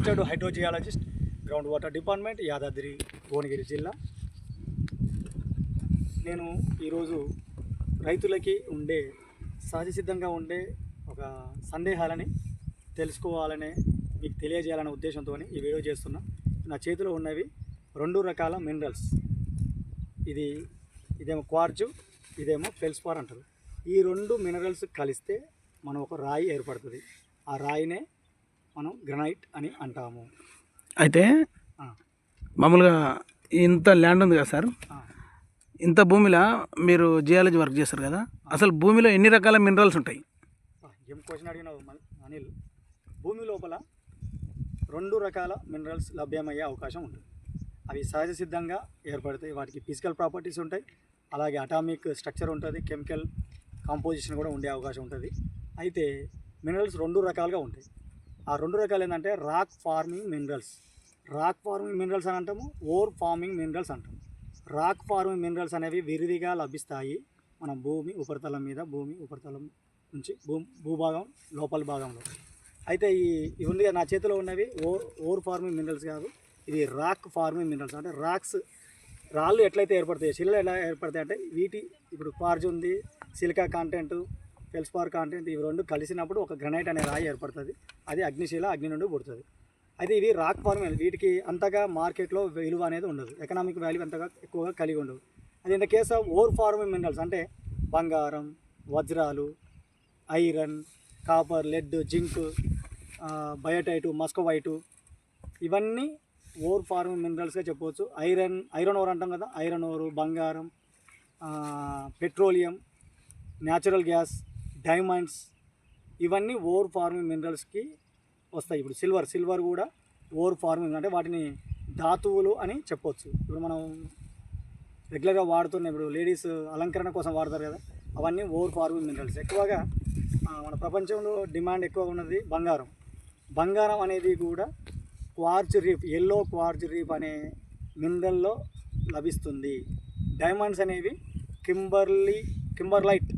Registered hydrogeologist ground water department Yadadri Bhuvanagiri జిల్లా. నేను ఈరోజు రైతులకి ఉండే సహజ సిద్ధంగా ఉండే ఒక సందేహాలని తెలుసుకోవాలనే మీకు తెలియజేయాలనే ఉద్దేశంతో ఈ వీడియో చేస్తున్నా. నా చేతిలో ఉన్నవి రెండు రకాల మినరల్స్ ఇది ఇదేమో క్వార్జు ఇదేమో ఫెల్స్పార్ అంటారు. ఈ రెండు మినరల్స్ కలిస్తే మనం ఒక రాయి ఏర్పడుతుంది. ఆ రాయినే మనం గ్రనైట్ అని అంటాము. అయితే మామూలుగా ఇంత ల్యాండ్ ఉంది కదా సార్. ఇంత భూమిలో మీరు జియాలజీ వర్క్ చేస్తారు కదా? అసలు భూమిలో ఎన్ని రకాల మినరల్స్ ఉంటాయి? ఆ, ఏం క్వశ్చన్ అడిగినావు అనిల్? భూమి లోపల రెండు రకాల మినరల్స్ లభ్యమయ్యే అవకాశం ఉంటుంది. అవి సహజ సిద్ధంగా ఏర్పడతాయి. వాటికి ఫిజికల్ ప్రాపర్టీస్ ఉంటాయి. అలాగే అటామిక్ స్ట్రక్చర్ ఉంటుంది. కెమికల్ కాంపోజిషన్ కూడా ఉండే అవకాశం ఉంటుంది. అయితే మినరల్స్ రెండు రకాలుగా ఉంటాయి. ఆ రెండు రకాలు ఏంటంటే rock forming minerals. Rock forming minerals అని అంటాము ఓర్ ఫార్మింగ్ మినరల్స్ అంటాము. రాక్ ఫార్మింగ్ మినరల్స్ అనేవి విరివిగా లభిస్తాయి మన భూమి ఉపరితలం మీద భూమి ఉపరితలం నుంచి భూ భూభాగం లోపల భాగంలో. అయితే ఈ ఇవి నా చేతిలో ఉన్నవి ఓర్ ఓర్ ఫార్మింగ్ మినరల్స్ కాదు ఇది రాక్ ఫార్మింగ్ మినరల్స్. అంటే రాక్స్ రాళ్ళు ఎట్లయితే ఏర్పడతాయి శిలలు ఎలా ఏర్పడతాయి అంటే వీటి ఇప్పుడు క్వార్జ్ ఉంది సిలికా కాంటెంట్ ఫెల్స్పార్ కాంటెంట్ ఇవి రెండు కలిసినప్పుడు ఒక గ్రనైట్ అనే రాయి ఏర్పడుతుంది. అది అగ్నిశీల అగ్ని నుండి పుడుతుంది. అయితే ఇవి రాక్ ఫార్మింగ్ వీటికి అంతగా మార్కెట్లో విలువ అనేది ఉండదు. ఎకనామిక్ వాల్యూ అంతగా ఎక్కువగా కలిగి ఉండదు అది in the case of ore forming minerals అంటే బంగారం వజ్రాలు iron copper lead zinc biotite muscovite ఇవన్నీ ఓర్ ఫార్మింగ్ మినరల్స్గా చెప్పవచ్చు. ఐరన్ ఐరన్ ఓర్ అంటాం కదా ఐరన్ ఓరు బంగారం పెట్రోలియం న్యాచురల్ గ్యాస్ డైమండ్స్ ఇవన్నీ ఓర్ ఫార్మింగ్ మినరల్స్కి వస్తాయి. ఇప్పుడు సిల్వర్ సిల్వర్ కూడా ఓర్ ఫార్మింగ్ అంటే వాటిని ధాతువులు అని చెప్పొచ్చు. ఇప్పుడు మనం రెగ్యులర్గా వాడుతున్న ఇప్పుడు లేడీస్ అలంకరణ కోసం వాడతారు కదా అవన్నీ ఓవర్ ఫార్మింగ్ మినరల్స్. ఎక్కువగా మన ప్రపంచంలో డిమాండ్ ఎక్కువ ఉన్నది బంగారం. బంగారం అనేది కూడా quartz reef yellow quartz reef అనే మినరల్లో లభిస్తుంది. డైమండ్స్ అనేవి కింబర్లీ కింబర్లైట్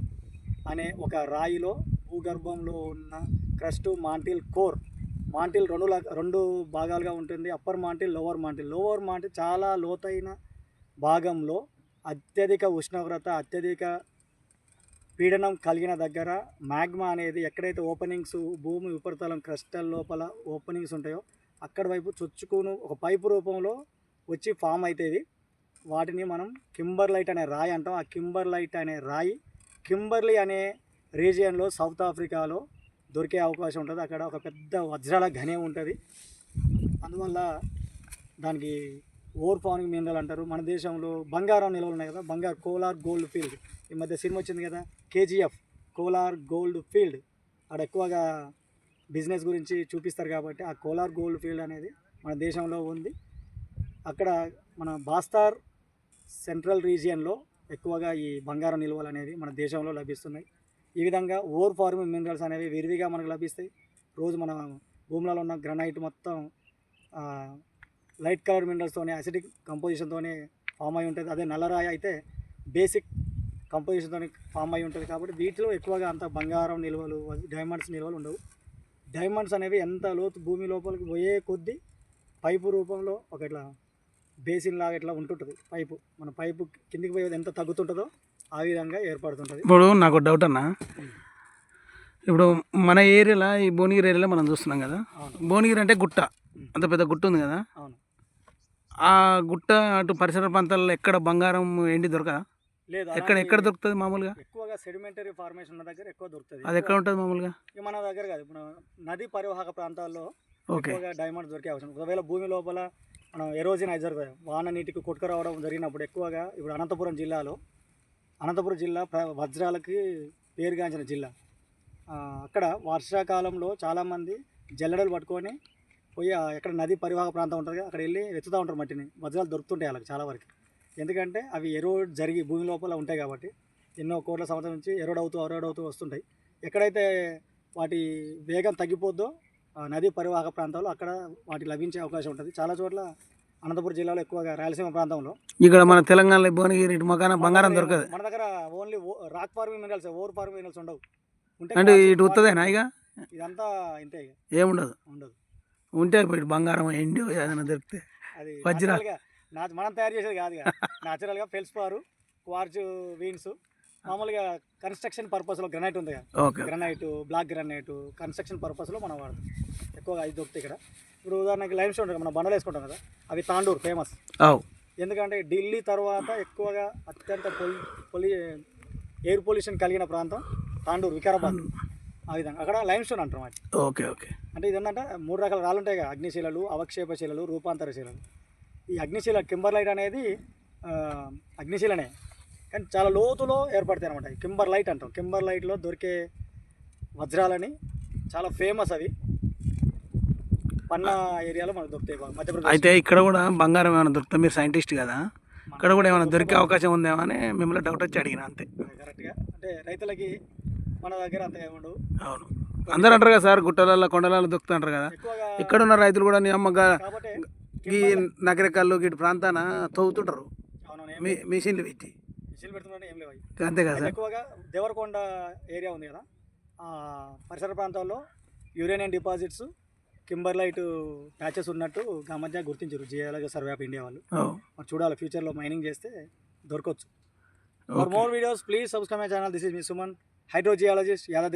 అనే ఒక రాయిలో భూగర్భంలో ఉన్న క్రస్ట్ మాంటిల్ కోర్. మాంటిల్ రెండు రెండు భాగాలుగా ఉంటుంది. Upper mantle lower mantle. Lower mantle చాలా లోతైన భాగంలో అత్యధిక ఉష్ణోగ్రత అత్యధిక పీడనం కలిగిన దగ్గర మ్యాగ్మా అనేది ఎక్కడైతే ఓపెనింగ్స్ భూమి ఉపరితలం క్రస్టల్ లోపల ఓపెనింగ్స్ ఉంటాయో అక్కడ వైపు చొచ్చుకును ఒక పైపు రూపంలో వచ్చి ఫామ్ అవుతుంది వాటిని మనం కింబర్లైట్ అనే రాయి అంటాం. ఆ కింబర్లైట్ అనే రాయి కింబర్లీ అనే రీజియన్లో సౌత్ ఆఫ్రికాలో దొరికే అవకాశం ఉంటుంది. అక్కడ ఒక పెద్ద వజ్రాల ఘనే ఉంటుంది. అందువల్ల దానికి ఓర్ ఫార్మింగ్ మినరల్ అంటారు. మన దేశంలో బంగారం నిల్వలు ఉన్నాయి కదా బంగారు కోలార్ గోల్డ్ ఫీల్డ్. ఈ మధ్య సినిమా వచ్చింది కదా కేజీఎఫ్ కోలార్ గోల్డ్ ఫీల్డ్. అక్కడ ఎక్కువగా బిజినెస్ గురించి చూపిస్తారు కాబట్టి ఆ కోలార్ గోల్డ్ ఫీల్డ్ అనేది మన దేశంలో ఉంది. అక్కడ మన బాస్తార్ సెంట్రల్ రీజియన్లో ఎక్కువగా ఈ బంగారం నిల్వలు అనేది మన దేశంలో లభిస్తున్నాయి. ఈ విధంగా ఓవర్ ఫార్మింగ్ మినరల్స్ అనేవి విరివిగా మనకు లభిస్తాయి. రోజు మన భూములలో ఉన్న గ్రనైట్ మొత్తం లైట్ కలర్ మినరల్స్తోనే అసిడిక్ కంపోజిషన్తోనే ఫామ్ అయి ఉంటుంది. అదే నల్లరాయి అయితే బేసిక్ కంపోజిషన్తోనే ఫామ్ అయి ఉంటుంది కాబట్టి వీటిలో ఎక్కువగా అంత బంగారం నిల్వలు డైమండ్స్ నిల్వలు ఉండవు. డైమండ్స్ అనేవి ఎంత లోతు భూమి లోపలికి పోయే కొద్దీ పైపు రూపంలో ఒక ఇట్లా బేసిన్ లాగా ఇట్లా ఉంటుంటుంది? పైపు. మన పైపు కిందికి పోయేది ఎంత తగ్గుతుంటుందో ఆ విధంగా ఏర్పడుతుంటుంది. ఇప్పుడు నాకు డౌట్ అన్న. ఇప్పుడు మన ఏరియాలో ఈ భువనగిరి ఏరియాలో మనం చూస్తున్నాం కదా. భువనగిరి అంటే గుట్ట. అంత పెద్ద గుట్ట ఉంది కదా. అవును. ఆ గుట్ట అటు పరిసర ప్రాంతాల్లో ఎక్కడ బంగారం ఎండి దొరకదా? లేదు ఎక్కడ ఎక్కడ దొరుకుతుంది మామూలుగా? ఎక్కువగా సెడిమెంటరీ ఫార్మేషన్ ఉన్న దగ్గర ఎక్కువ దొరుకుతుంది. అది ఎక్కడ ఉంటుంది మామూలుగా? మన దగ్గర కాదు. ఇప్పుడు నది పరివాహక ప్రాంతాల్లో ఓకే. ఎక్కువగా డైమండ్స్ దొరికే అవసరం. ఒకవేళ భూమి లోపల మనం ఎరోజన్ అయితే వాన నీటికి కొట్టుకురావడం జరిగినప్పుడు ఎక్కువగా ఇప్పుడు అనంతపురం జిల్లాలో అనంతపురం జిల్లా వజ్రాలకి పేరుగాంచిన జిల్లా. అక్కడ వర్షాకాలంలో చాలామంది జల్లెడలు పట్టుకొని పోయి ఎక్కడ నది పరివాహక ప్రాంతం ఉంటుంది అక్కడ వెళ్ళి వెతుతూ ఉంటారు మట్టిని. వజ్రాలు దొరుకుతుంటాయి వాళ్ళకి చాలా వరకు. ఎందుకంటే అవి ఎరోడ్ జరిగి భూమి లోపల ఉంటాయి కాబట్టి ఎన్నో కోట్ల సంవత్సరం నుంచి ఎరోడ్ అవుతూ ఎరోడ్ అవుతూ వస్తుంటాయి. ఎక్కడైతే వాటి వేగం తగ్గిపోద్దో నదీ పరివాహక ప్రాంతాల్లో అక్కడ వాటి లభించే అవకాశం ఉంటుంది. చాలా చోట్ల అనంతపురం జిల్లాలో ఎక్కువగా రాయలసీమ ప్రాంతంలో ఇక్కడ మన తెలంగాణలో భువనగిరి మకాన బంగారం దొరకదు. మన దగ్గర only rock forming minerals ore forming minerals ఉండవు. అంటే ఇటు ఉత్తదేనా ఇక? ఇదంతా ఇంతే ఏముండదు. ఉండదు. ఉంటే ఇప్పుడు బంగారం ఎండి ఏదైనా దొరికితే అది వజ్రాలు. natural గా నా మనం తయారు చేసేది కాదు న్యాచురల్గా ఫెల్స్పారు క్వార్జ్ వీన్స్ మామూలుగా కన్స్ట్రక్షన్ పర్పస్లో గ్రనైట్ ఉంది కదా గ్రనైట్ బ్లాక్ గ్రనైట్ కన్స్ట్రక్షన్ పర్పస్లో మనం వాడతాం. ఎక్కువగా అది దొరుకుతాయి ఇక్కడ. ఇప్పుడు ఉదాహరణకి లైమ్ స్టోన్ మనం బండలు వేసుకుంటాం కదా అవి తాండూర్ ఫేమస్ ఎందుకంటే ఢిల్లీ తర్వాత ఎక్కువగా అత్యంత పొలి పొలి ఎయిర్ పొల్యూషన్ కలిగిన ప్రాంతం తాండూర్ వికారాబాద్. ఆ విధంగా. అక్కడ లైమ్ స్టోన్ అంటారు వాటి ఓకే ఓకే. అంటే ఇది ఏంటంటే మూడు రకాల రాళ్ళు ఉంటాయి కదా అగ్నిశీలలు అవక్షేప శిలలు రూపాంతర శిలలు. ఈ అగ్నిశీల కింబర్ లైట్ అనేది అగ్నిశీలనే. కానీ చాలా లోతులో ఏర్పడతాయి అనమాట కింబర్ లైట్ అంటాం. కింబర్ లైట్లో దొరికే వజ్రాలని చాలా ఫేమస్ అవి. పన్నా ఏరియాలో మనకు దొరుకుతాయి మధ్యప్రదేశ్ అయితే ఇక్కడ కూడా బంగారం ఏమైనా దొరుకుతా మీరు సైంటిస్ట్ కదా? ఇక్కడ కూడా ఏమైనా దొరికే అవకాశం ఉందేమో అని మిమ్మల్ని డౌట్ వచ్చి అడిగిన అంతే. కరెక్ట్గా అంటే రైతులకి మన దగ్గర అంత ఏముండవు అవును. అందరూ అంటారు కదా సార్ గుట్టలలో కొండలలో దొరుకుతుంటారు కదా. ఇక్కడ ఉన్న రైతులు కూడా నీ అమ్మగా ఈ నగరికల్లు గిటి ప్రాంతాన తవ్వుతుంటారు. మిషన్లు పెట్టి. మిషన్లు ఏం లేవు. అంతే కదా ఎక్కువగా దేవరకొండ ఏరియా ఉంది కదా. పరిసర ప్రాంతాల్లో యురేనియం డిపాజిట్స్ కింబర్లైట్ ప్యాచెస్ ఉన్నట్టు గా మధ్య గుర్తించారు. జియాలజీ సర్వే ఆఫ్ ఇండియా వాళ్ళు. మరి చూడాలి ఫ్యూచర్లో మైనింగ్ చేస్తే దొరకవచ్చు for. More videos please subscribe my channel this is me Suman hydrogeologist Yadadri